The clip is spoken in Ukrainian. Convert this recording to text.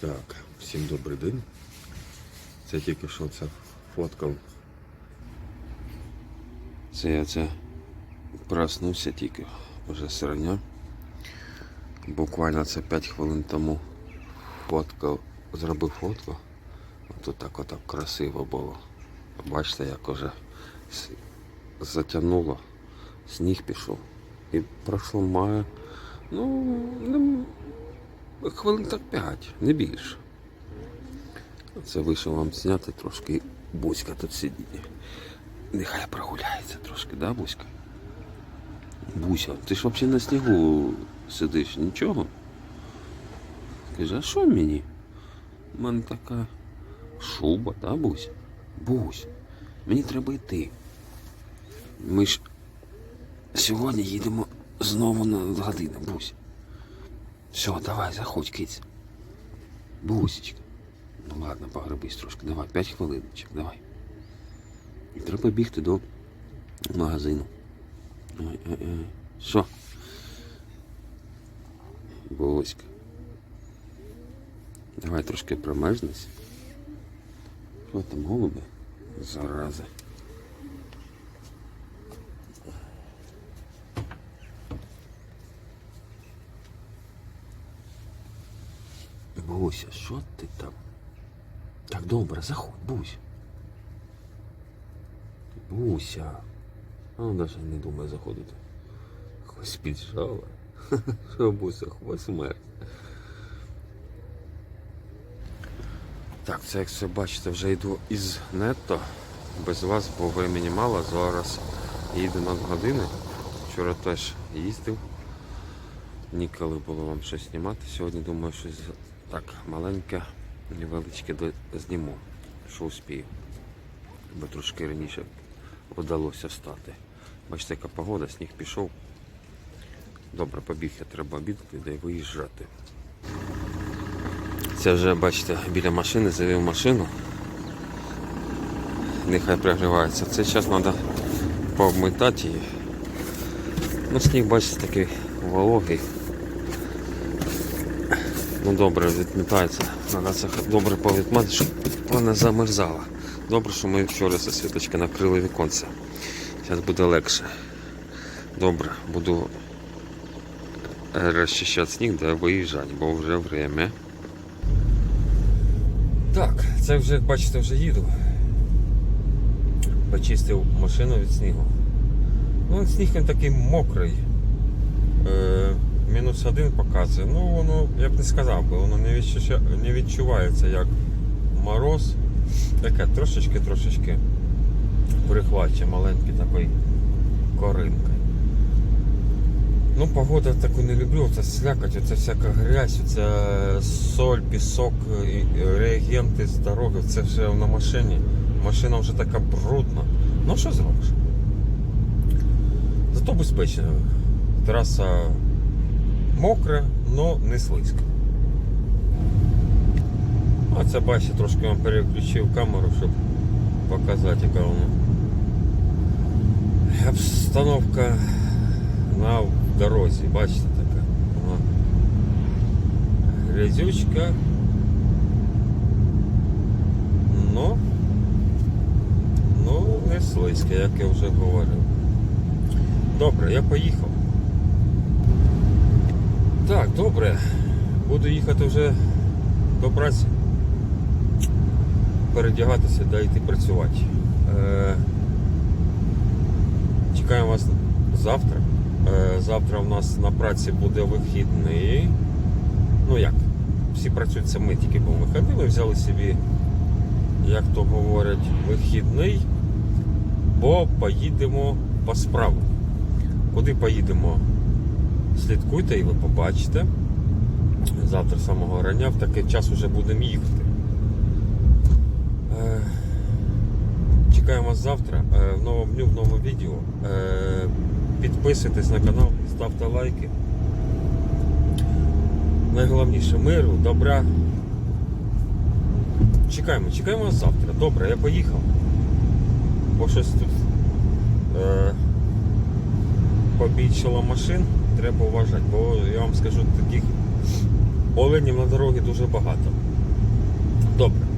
Так, всім добрий день. Це тільки що це фоткав. Це я це проснувся тільки вже сирня. Буквально це 5 хвилин тому фоткав, зробив фотку. Тут так отак красиво було. Бачите, як уже затягнуло, сніг пішов. І пройшло має, ну, хвилин так 5, не більше. Це вийшов вам зняти трошки Буська тут сидить. Нехай прогуляється трошки, да, Буська? Буся, ти ж взагалі на снігу сидиш, нічого? Скажи, а що мені? У мене така шуба, да, Бусь? Бусь, мені треба йти. Ми ж сьогодні їдемо знову на годину, Бусь. Все, давай, заходь, киць. Бусечка. Ну ладно, погребись трошки. Давай, 5 хвилиночок, давай. І треба бігти до магазину. Ой, ой, ой. Що? Буська. Давай трошки промежнись. Що там, голуби? Зараза. Буся, що ти там? Так добре, заходь, Бусь. Буся. А ну навіть не думай заходити. Хвост піджала. Що Буся, хвост смерть. Так, це як все бачите, вже йду із нетто. Без вас, бо времени мало. Зараз їду на години. Вчора теж їздив. Ніколи було вам щось знімати. Сьогодні думаю, щось так маленьке, невеличке зніму, що успію. Бо трошки раніше вдалося встати. Бачите, яка погода, сніг пішов. Добре, побіг, я треба обідати, де виїжджати. Це вже, бачите, біля машини, завів машину. Нехай пригрівається. Це зараз треба пообмитати її. Ну, сніг, бачите, такий вологий. Ну добре, відмітається. Треба це добре повідмати, щоб вона замерзала. Добре, що ми вчора зі світочки накрили віконце. Зараз буде легше. Добре, буду розчищати сніг, де виїжджати, бо вже время. Так, це вже, як бачите, вже їду. Почистив машину від снігу. Ну, сніг він такий мокрий. Е, мінус один показує. Ну, воно, я б не сказав, бо воно не, відчуття, не відчувається як мороз. Таке трошечки-трошечки прихвачує маленький такий коринкою. Ну, погода таку не люблю, це слякоть, оце всяка грязь, це соль, пісок, реагенти з дороги, це все на машині. Машина вже така брудна. Ну що зробиш? Зато безпечно. Траса мокра, але не слизька. А це бачите, трошки вам переключив камеру, щоб показати, яка вона. Обстановка на дорозі, бачите така. Вона грязючка. Но, ну, не слизька, як я вже говорив. Добре, я поїхав. Так, добре. Буду їхати вже до праці. Передягатися да йти працювати. Е, чекаємо вас завтра. Е, завтра у нас на праці буде вихідний. Ну як? Всі працюють це ми тільки по вихідний. Ми взяли собі, як то говорять, вихідний, бо поїдемо по справу. Куди поїдемо? Слідкуйте і ви побачите. Завтра з самого рання в такий час вже будемо їхати. Е, Чекаємо вас завтра е, в новому дню, в новому відео. Е, Підписуйтесь на канал, ставте лайки. Найголовніше миру, добра. Чекаємо, чекаємо вас завтра. Добре, я поїхав. Бо щось тут е, побільшало машин, треба уважати, бо я вам скажу, таких оленів на дорогі дуже багато. Добре.